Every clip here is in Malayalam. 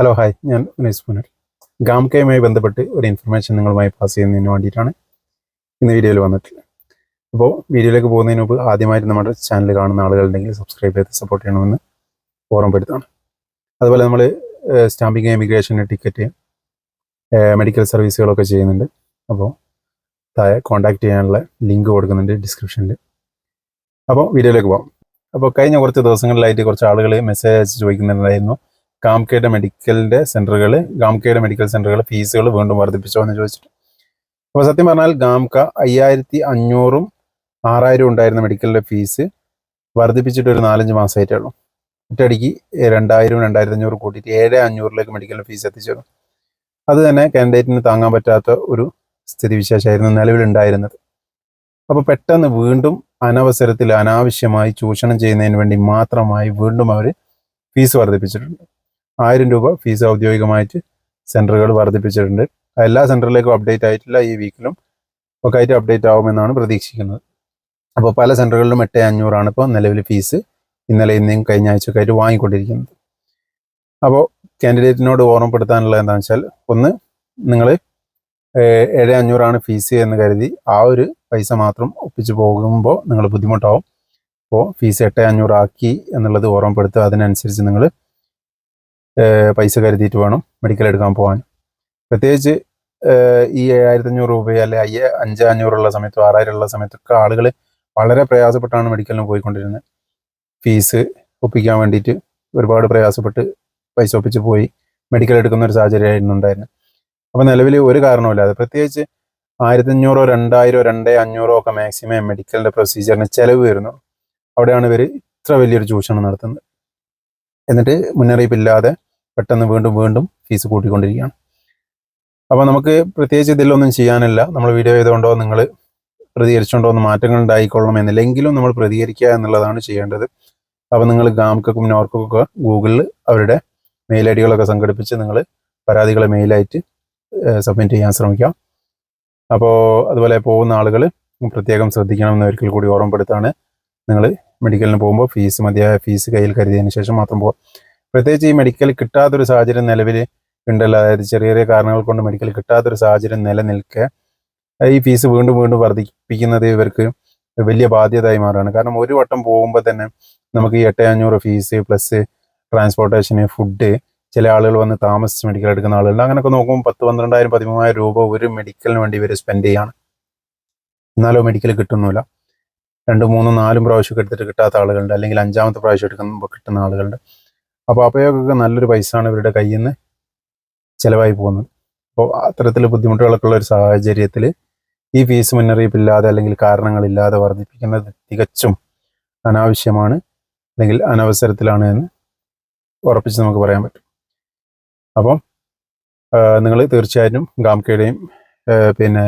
ഹലോ ഹായ് ഞാൻ ഉനൈസ് പുനർ. ഗാംകയുമായി ബന്ധപ്പെട്ട് ഒരു ഇൻഫർമേഷൻ നിങ്ങളുമായി പാസ് ചെയ്യുന്നതിന് വേണ്ടിയിട്ടാണ് ഇന്ന് വീഡിയോയിൽ വന്നിട്ടുള്ളത്. അപ്പോൾ വീഡിയോയിലേക്ക് പോകുന്നതിന് മുമ്പ് ആദ്യമായിട്ട് നമ്മുടെ ചാനൽ കാണുന്ന ആളുകളുണ്ടെങ്കിൽ സബ്സ്ക്രൈബ് ചെയ്ത് സപ്പോർട്ട് ചെയ്യണമെന്ന് ഓർമ്മപ്പെടുത്താണ് അതുപോലെ നമ്മൾ സ്റ്റാമ്പിങ് എമിഗ്രേഷൻ ടിക്കറ്റ് മെഡിക്കൽ സർവീസുകളൊക്കെ ചെയ്യുന്നുണ്ട്. അപ്പോൾ താഴെ കോൺടാക്ട് ചെയ്യാനുള്ള ലിങ്ക് കൊടുക്കുന്നുണ്ട് ഡിസ്ക്രിപ്ഷനിൽ അപ്പോൾ വീഡിയോയിലേക്ക് പോകാം അപ്പോൾ കഴിഞ്ഞ കുറച്ച് ദിവസങ്ങളിലായിട്ട് കുറച്ച് ആളുകൾ മെസ്സേജ് അയച്ച് ചോദിക്കുന്നുണ്ടായിരുന്നു. ഗാംകയുടെ മെഡിക്കലിന്റെ സെന്ററുകൾ ഗാംകെയുടെ മെഡിക്കൽ സെന്ററുകൾ ഫീസുകൾ വീണ്ടും വർദ്ധിപ്പിച്ചോ എന്ന് ചോദിച്ചിട്ട്. അപ്പോൾ സത്യം പറഞ്ഞാൽ ഗാംക അയ്യായിരത്തി അഞ്ഞൂറും ആറായിരം ഉണ്ടായിരുന്ന മെഡിക്കലിന്റെ ഫീസ് വർദ്ധിപ്പിച്ചിട്ട് ഒരു നാലഞ്ച് മാസമായിട്ടേ ഉള്ളൂ. ഒറ്റടിക്ക് രണ്ടായിരം രണ്ടായിരത്തി അഞ്ഞൂറ് കൂട്ടിയിട്ട് ഏഴ് അഞ്ഞൂറിലേക്ക് മെഡിക്കലിന്റെ ഫീസ് എത്തിച്ചേരും അത് തന്നെ കാൻഡിഡേറ്റിന് താങ്ങാൻ പറ്റാത്ത ഒരു സ്ഥിതിവിശേഷമായിരുന്നു നിലവിലുണ്ടായിരുന്നത് അപ്പോൾ പെട്ടെന്ന് വീണ്ടും അനവസരത്തിൽ അനാവശ്യമായി ചൂഷണം ചെയ്യുന്നതിന് വേണ്ടി മാത്രമായി വീണ്ടും അവർ ഫീസ് വർദ്ധിപ്പിച്ചിട്ടുണ്ട്. ആയിരം രൂപ ഫീസ് ഔദ്യോഗികമായിട്ട് സെന്ററുകൾ വർദ്ധിപ്പിച്ചിട്ടുണ്ട്. എല്ലാ സെന്ററിലേക്കും അപ്ഡേറ്റ് ആയിട്ടില്ല ഈ വീക്കിലും ഒക്കെ ആയിട്ട് അപ്ഡേറ്റ് ആവുമെന്നാണ് പ്രതീക്ഷിക്കുന്നത്. അപ്പോൾ പല സെന്ററുകളിലും എട്ട് അഞ്ഞൂറാണ് ഇപ്പോൾ നിലവിൽ ഫീസ് ഇന്നലെ ഇന്നേയും കഴിഞ്ഞ ആഴ്ചയൊക്കെ ആയിട്ട് വാങ്ങിക്കൊണ്ടിരിക്കുന്നത്. അപ്പോൾ കാൻഡിഡേറ്റിനോട് ഓർമ്മപ്പെടുത്താനുള്ളത് എന്താണെന്ന് വെച്ചാൽ ഒന്ന് നിങ്ങൾ ഏഴ് അഞ്ഞൂറാണ് ഫീസ് എന്ന് കരുതി ആ ഒരു പൈസ മാത്രം ഒപ്പിച്ച് പോകുമ്പോൾ നിങ്ങൾ ബുദ്ധിമുട്ടാവും. അപ്പോൾ ഫീസ് എട്ട് അഞ്ഞൂറാക്കി എന്നുള്ളത് ഓർമ്മപ്പെടുത്തുക. അതിനനുസരിച്ച് നിങ്ങൾ പൈസ കരുതിയിട്ട് വേണം മെഡിക്കൽ എടുക്കാൻ പോകാൻ പ്രത്യേകിച്ച് ഈ ഏഴായിരത്തി അഞ്ഞൂറ് രൂപ അല്ലെ അയ്യ അഞ്ച് അഞ്ഞൂറുള്ള സമയത്തും ആറായിരം ഉള്ള സമയത്തൊക്കെ ആളുകൾ വളരെ പ്രയാസപ്പെട്ടാണ് മെഡിക്കലിന് പോയിക്കൊണ്ടിരുന്നത്. ഫീസ് ഒപ്പിക്കാൻ വേണ്ടിയിട്ട് ഒരുപാട് പ്രയാസപ്പെട്ട് പൈസ ഒപ്പിച്ച് പോയി മെഡിക്കൽ എടുക്കുന്ന ഒരു സാഹചര്യമായിരുന്നു ഉണ്ടായിരുന്നത്. അപ്പോൾ നിലവിൽ ഒരു കാരണവുമില്ലാതെ പ്രത്യേകിച്ച് ആയിരത്തി അഞ്ഞൂറോ രണ്ടായിരോ രണ്ടേ അഞ്ഞൂറോ ഒക്കെ മാക്സിമം മെഡിക്കലിന്റെ പ്രൊസീജിയറിന് ചിലവ് വരുന്നു. അവിടെയാണ് ഇവർ ഇത്ര വലിയൊരു ചൂഷണം നടത്തുന്നത്. എന്നിട്ട് മുന്നറിയിപ്പില്ലാതെ പെട്ടെന്ന് വീണ്ടും വീണ്ടും ഫീസ് കൂട്ടിക്കൊണ്ടിരിക്കുകയാണ്. അപ്പോൾ നമുക്ക് പ്രത്യേകിച്ച് ഇതിലൊന്നും ചെയ്യാനില്ല. നമ്മൾ വീഡിയോ ചെയ്തുകൊണ്ടോ നിങ്ങൾ പ്രതികരിച്ചുകൊണ്ടോ ഒന്ന് മാറ്റങ്ങൾ ഉണ്ടായിക്കൊള്ളണം എന്നില്ലെങ്കിലും നമ്മൾ പ്രതികരിക്കുക എന്നുള്ളതാണ് ചെയ്യേണ്ടത്. അപ്പോൾ നിങ്ങൾ ഗാംക്കും നോർക്കൊക്കെ ഗൂഗിളിൽ അവരുടെ മെയിൽ ഐ ഡികളൊക്കെ സംഘടിപ്പിച്ച് നിങ്ങൾ പരാതികളെ മെയിലായിട്ട് സബ്മിറ്റ് ചെയ്യാൻ ശ്രമിക്കാം. അപ്പോൾ അതുപോലെ പോകുന്ന ആളുകൾ പ്രത്യേകം ശ്രദ്ധിക്കണമെന്ന് ഒരിക്കൽ കൂടി ഓർമ്മപ്പെടുത്താണ്. നിങ്ങൾ മെഡിക്കലിന് പോകുമ്പോൾ ഫീസ് മതിയായ ഫീസ് കയ്യിൽ കരുതിയതിന് ശേഷം മാത്രം പോകുക പ്രത്യേകിച്ച് ഈ മെഡിക്കൽ കിട്ടാത്തൊരു സാഹചര്യം നിലവിൽ ഉണ്ടല്ലോ. അതായത് ചെറിയ ചെറിയ കാരണങ്ങൾ കൊണ്ട് മെഡിക്കൽ കിട്ടാത്തൊരു സാഹചര്യം നിലനിൽക്കെ ഈ ഫീസ് വീണ്ടും വീണ്ടും വർദ്ധിപ്പിക്കുന്നത് ഇവർക്ക് വലിയ ബാധ്യതയായി മാറുകയാണ്. കാരണം ഒരു വട്ടം പോകുമ്പോൾ തന്നെ നമുക്ക് ഈ എട്ട് അഞ്ഞൂറ് ഫീസ് പ്ലസ് ട്രാൻസ്പോർട്ടേഷൻ ഫുഡ് ചില ആളുകൾ വന്ന് താമസിച്ച് മെഡിക്കൽ എടുക്കുന്ന ആളുകളുണ്ട്. അങ്ങനെയൊക്കെ നോക്കുമ്പോൾ പത്ത് പന്ത്രണ്ടായിരം പതിമൂവായിരം രൂപ ഒരു മെഡിക്കലിന് വേണ്ടി ഇവർ സ്പെൻഡ് ചെയ്യാണ്. എന്നാലോ മെഡിക്കൽ കിട്ടുന്നില്ല രണ്ടും മൂന്നും നാലും പ്രാവശ്യം എടുത്തിട്ട് കിട്ടാത്ത ആളുകളുണ്ട്. അല്ലെങ്കിൽ അഞ്ചാമത്തെ പ്രാവശ്യം എടുക്കുമ്പോൾ കിട്ടുന്ന ആളുകളുണ്ട്. അപ്പോൾ അപ്പയൊക്കെ നല്ലൊരു പൈസയാണ് ഇവരുടെ കയ്യിൽ നിന്ന് ചിലവായി പോകുന്നത്. അപ്പോൾ അത്തരത്തിൽ ബുദ്ധിമുട്ടുകളൊക്കെ ഉള്ള ഒരു സാഹചര്യത്തിൽ ഈ ഫീസ് മുന്നറിയിപ്പില്ലാതെ അല്ലെങ്കിൽ കാരണങ്ങളില്ലാതെ വർദ്ധിപ്പിക്കുന്നത് തികച്ചും അനാവശ്യമാണ്. അല്ലെങ്കിൽ അനവസരത്തിലാണ് എന്ന് ഉറപ്പിച്ച് നമുക്ക് പറയാൻ പറ്റും. അപ്പം നിങ്ങൾ തീർച്ചയായിട്ടും ഗാംകയുടെയും പിന്നെ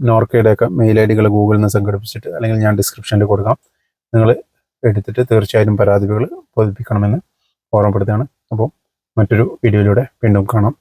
നോർക്കയുടെയൊക്കെ മെയിൽ ഐ ഡികൾ ഗൂഗിളിൽ നിന്ന് സംഘടിപ്പിച്ചിട്ട് അല്ലെങ്കിൽ ഞാൻ ഡിസ്ക്രിപ്ഷനിൽ കൊടുക്കാം. നിങ്ങൾ എടുത്തിട്ട് തീർച്ചയായിട്ടും പരാതികൾ ബോധിപ്പിക്കണമെന്ന് ഓർമ്മപ്പെടുത്തുകയാണ്. അപ്പോൾ മറ്റൊരു വീഡിയോയിലൂടെ വീണ്ടും കാണാം.